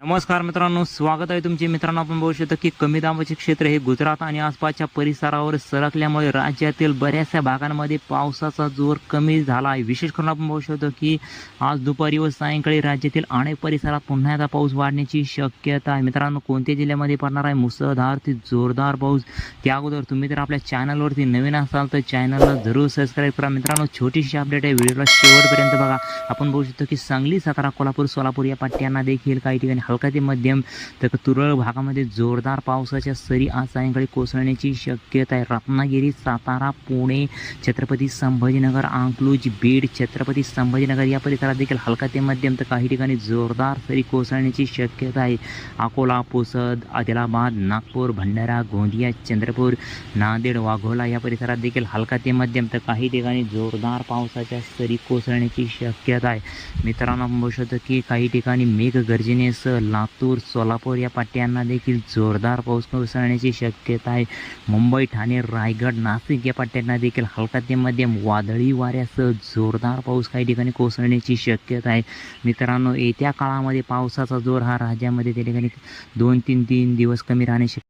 नमस्कार मित्रांनो स्वागत आहे तुमचे मित्रांनो आपण बघू शकतो की कमी दाबाचे क्षेत्र हे गुजरात आणि आसपासच्या परिसरावर सरकल्यामुळे राज्यातील बऱ्याचशा भागांमध्ये पावसाचा जोर कमी झाला आहे. विशेष करून आपण बघू शकतो की आज दुपारी व सायंकाळी राज्यातील अनेक परिसरात पुन्हा एकदा पाऊस वाढण्याची शक्यता आहे. मित्रांनो कोणत्या जिल्ह्यामध्ये पडणार आहे? मुसळधार ते जोरदार पाऊस. त्या अगोदर तुम्ही जर आपल्या चॅनलवरती नवीन असाल तर चॅनलला जरूर सबस्क्राईब करा. मित्रांनो छोटीशी अपडेट आहे. व्हिडिओला शेवटपर्यंत बघा. आपण बघू शकतो की सांगली सातारा कोल्हापूर सोलापूर या पट्ट्यांना देखील काही ठिकाणी हलका ते मध्यम तर तुरळक भागामध्ये जोरदार पावसाच्या सरी आज सायंकाळी कोसळण्याची शक्यता आहे. रत्नागिरी सातारा पुणे छत्रपती संभाजीनगर आंकलूज बीड छत्रपती संभाजीनगर या परिसरात देखील हलका ते मध्यम तर काही ठिकाणी जोरदार सरी कोसळण्याची शक्यता आहे. अकोला पुसद आदिलाबाद नागपूर भंडारा गोंदिया चंद्रपूर नांदेड वाघोला या परिसरात देखील हलका ते मध्यम तर काही ठिकाणी जोरदार पावसाच्या सरी कोसळण्याची शक्यता आहे. मित्रांनो आपण शकतो की काही ठिकाणी मेघगर्जनेसह लातूर सोलापूर या पट्ट्यांना देखील जोरदार पाऊस कोसळण्याची शक्यता आहे. मुंबई ठाणे रायगड नाशिक या पट्ट्यांना देखील हलका ते मध्यम वादळी वाऱ्यासह जोरदार पाऊस काही ठिकाणी कोसळण्याची शक्यता आहे. मित्रांनो येत्या काळामध्ये पावसाचा जोर हा राज्यामध्ये त्या ठिकाणी दोन तीन तीन दिवस कमी राहण्याची